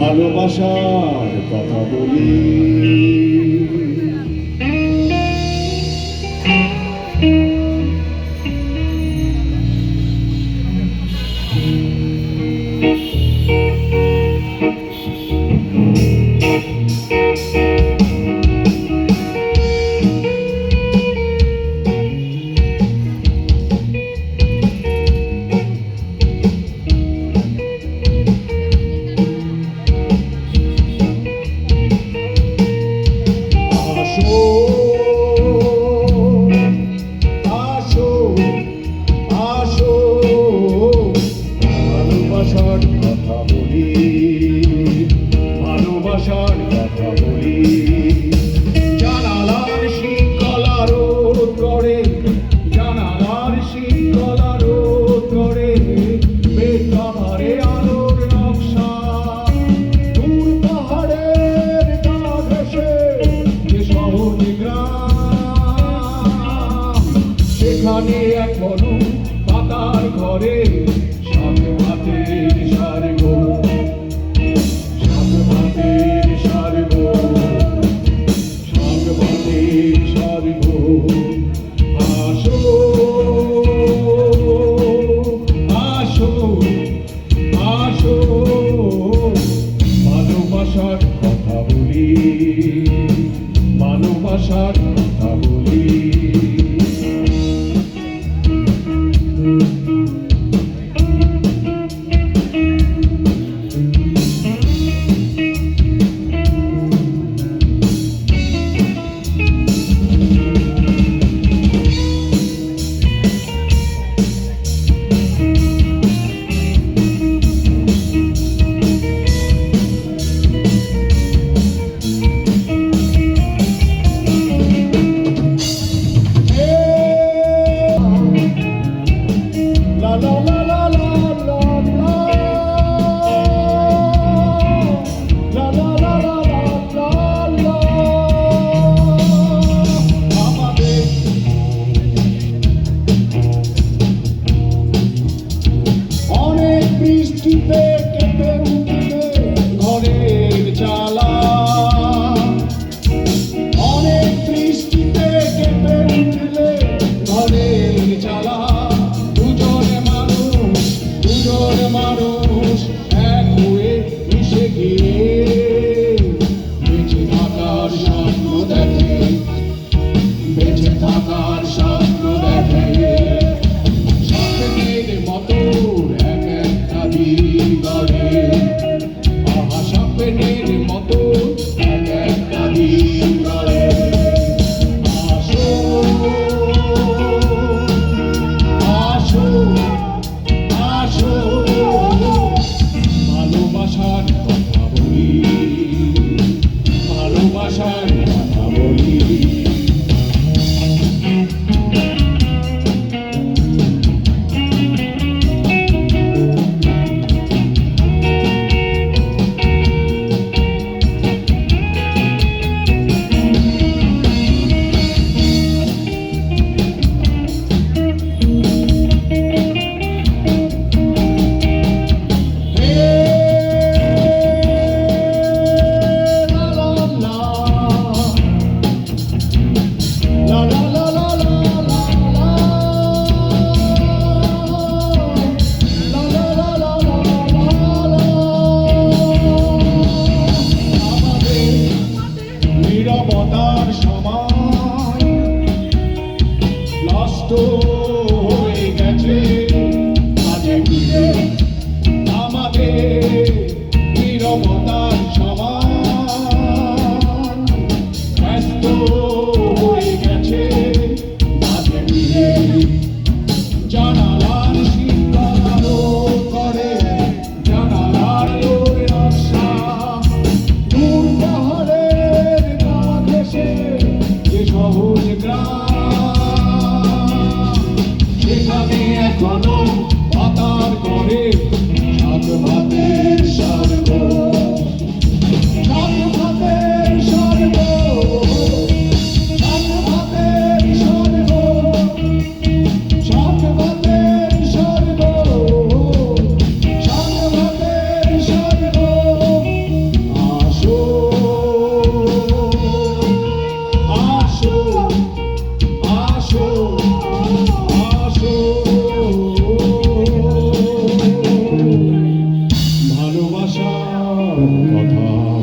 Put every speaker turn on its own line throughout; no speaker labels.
ভালোবাসার কথা বলি। ভালোবাসার কথা জানালার শীতলা করে, জানালার শীতলা করে মেঘ কামারে আলোর নকশা। দূর পাহাড়ের গা গ্রাম, সেখানে এক মনু পাতার ঘরে Hare la la la. The hermanos Bye. Oh.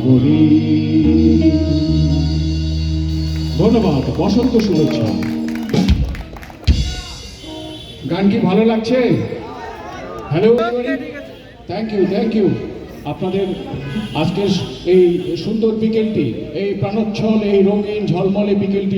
নগরী ধন্যবাদ, বসন্ত শুভেচ্ছা। গান কি ভালো লাগছে? Hello thank you thank you আপনাদের আজকের এই সুন্দর বিকেলটি, এই প্রাণোচ্ছল, এই রঙিন ঝলমলে বিকেলটি